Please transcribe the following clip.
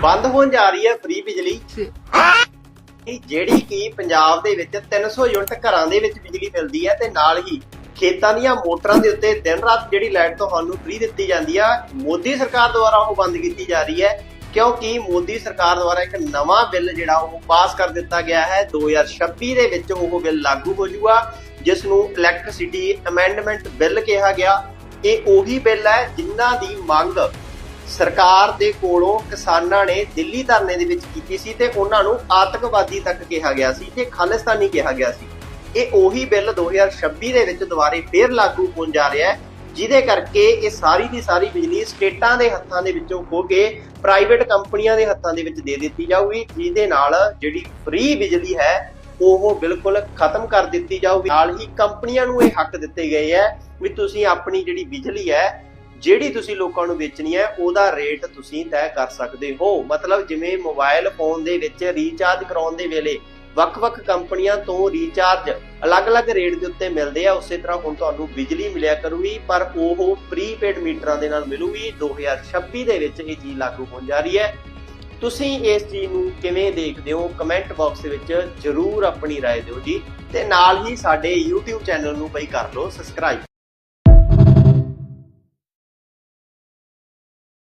ਬੰਦ ਹੋਣ ਜਾ ਰਹੀ ਹੈ ਫ੍ਰੀ ਬਿਜਲੀ। ਜਿਹੜੀ ਕਿ ਪੰਜਾਬ ਦੇ ਵਿੱਚ 300 ਯੂਨਿਟ ਘਰਾਂ ਦੇ ਵਿੱਚ ਬਿਜਲੀ ਮਿਲਦੀ ਹੈ ਤੇ ਨਾਲ ਹੀ ਖੇਤਾਂ ਦੀਆਂ ਮੋਟਰਾਂ ਦੇ ਉੱਤੇ ਦਿਨ ਰਾਤ ਜਿਹੜੀ ਲਾਈਟ ਤੁਹਾਨੂੰ ਫ੍ਰੀ ਦਿੱਤੀ ਜਾਂਦੀ ਆ ਮੋਦੀ ਸਰਕਾਰ ਦੁਆਰਾ ਉਹ ਬੰਦ ਕੀਤੀ ਜਾ ਰਹੀ ਹੈ ਕਿਉਂਕਿ ਮੋਦੀ ਸਰਕਾਰ ਦੁਆਰਾ ਇੱਕ ਨਵਾਂ ਬਿੱਲ ਜਿਹੜਾ ਉਹ ਪਾਸ ਕਰ ਦਿੱਤਾ ਗਿਆ ਹੈ 2026 ਦੇ ਵਿੱਚ ਉਹ ਬਿੱਲ ਲਾਗੂ ਹੋ ਜਾਊਗਾ ਜਿਸ ਨੂੰ ਇਲੈਕਟ੍ਰਿਸਿਟੀ ਅਮੈਂਡਮੈਂਟ ਬਿੱਲ ਕਿਹਾ ਗਿਆ। ਇਹ ਉਹੀ ਬਿੱਲ ਹੈ ਜਿਨ੍ਹਾਂ ਦੀ ਮੰਗ ਸਰਕਾਰ ਦੇ ਕੋਲੋਂ ਕਿਸਾਨਾਂ ਨੇ ਦਿੱਲੀ ਧਰਨੇ ਦੇ ਵਿੱਚ ਕੀਤੀ ਸੀ ਤੇ ਉਹਨਾਂ ਨੂੰ ਆਤੰਕਵਾਦੀ ਤੱਕ ਕਿਹਾ ਗਿਆ ਸੀ ਤੇ ਖਾਲਿਸਤਾਨੀ ਕਿਹਾ ਗਿਆ ਸੀ। ਇਹ ਉਹੀ ਬਿੱਲ 2026 ਦੇ ਵਿੱਚ ਦੁਬਾਰੇ ਫੇਰ ਲਾਗੂ ਹੋਣ ਜਾ ਰਿਹਾ ਹੈ, ਜਿਹਦੇ ਕਰਕੇ ਇਹ ਸਾਰੀ ਦੀ ਸਾਰੀ ਬਿਜਲੀ ਸਟੇਟਾਂ ਦੇ ਹੱਥਾਂ ਦੇ ਵਿੱਚੋਂ ਖੋ ਕੇ ਪ੍ਰਾਈਵੇਟ ਕੰਪਨੀਆਂ ਦੇ ਹੱਥਾਂ ਦੇ ਵਿੱਚ ਦੇ ਦਿੱਤੀ ਜਾਊਗੀ, ਜਿਹਦੇ ਨਾਲ ਜਿਹੜੀ ਫ੍ਰੀ ਬਿਜਲੀ ਹੈ, ਉਹ ਬਿਲਕੁਲ ਖਤਮ ਕਰ ਦਿੱਤੀ ਜਾਊਗੀ। ਨਾਲ ਹੀ ਕੰਪਨੀਆਂ ਨੂੰ ਇਹ ਹੱਕ ਦਿੱਤੇ ਗਏ ਹੈ ਵੀ ਤੁਸੀਂ ਆਪਣੀ ਜਿਹੜੀ ਬਿਜਲੀ ਹੈ ਜਿਹੜੀ ਤੁਸੀਂ ਲੋਕਾਂ ਨੂੰ ਵੇਚਣੀ ਹੈ ਉਹਦਾ ਰੇਟ ਤੁਸੀਂ ਤੈਅ ਕਰ ਸਕਦੇ ਹੋ ਮਤਲਬ ਜਿਵੇਂ ਮੋਬਾਈਲ ਫੋਨ ਦੇ ਵਿੱਚ ਰੀਚਾਰਜ ਕਰਾਉਣ ਦੇ ਵੇਲੇ ਵੱਖ-ਵੱਖ ਕੰਪਨੀਆਂ ਤੋਂ ਰੀਚਾਰਜ ਅਲੱਗ-ਅਲੱਗ ਰੇਟ ਦੇ ਉੱਤੇ ਮਿਲਦੇ ਆ ਉਸੇ ਤਰ੍ਹਾਂ ਹੁਣ ਤੁਹਾਨੂੰ ਬਿਜਲੀ ਮਿਲਿਆ ਕਰੂਗੀ ਪਰ ਉਹ ਪ੍ਰੀਪੇਡ ਮੀਟਰਾਂ ਦੇ ਨਾਲ ਮਿਲੂਗੀ 2026 ਦੇ ਵਿੱਚ ਇਹ ਚੀਜ਼ ਲਾਗੂ ਹੋਣ ਜਾ ਰਹੀ ਹੈ ਤੁਸੀਂ ਇਸ ਚੀਜ਼ ਨੂੰ ਕਿਵੇਂ ਦੇਖਦੇ ਹੋ ਕਮੈਂਟ ਬਾਕਸ ਦੇ ਵਿੱਚ ਜਰੂਰ ਆਪਣੀ رائے ਦਿਓ ਜੀ ਤੇ ਨਾਲ ਹੀ ਸਾਡੇ YouTube ਚੈਨਲ ਨੂੰ ਬਈ ਕਰ ਲਓ ਸਬਸਕ੍ਰਾਈਬ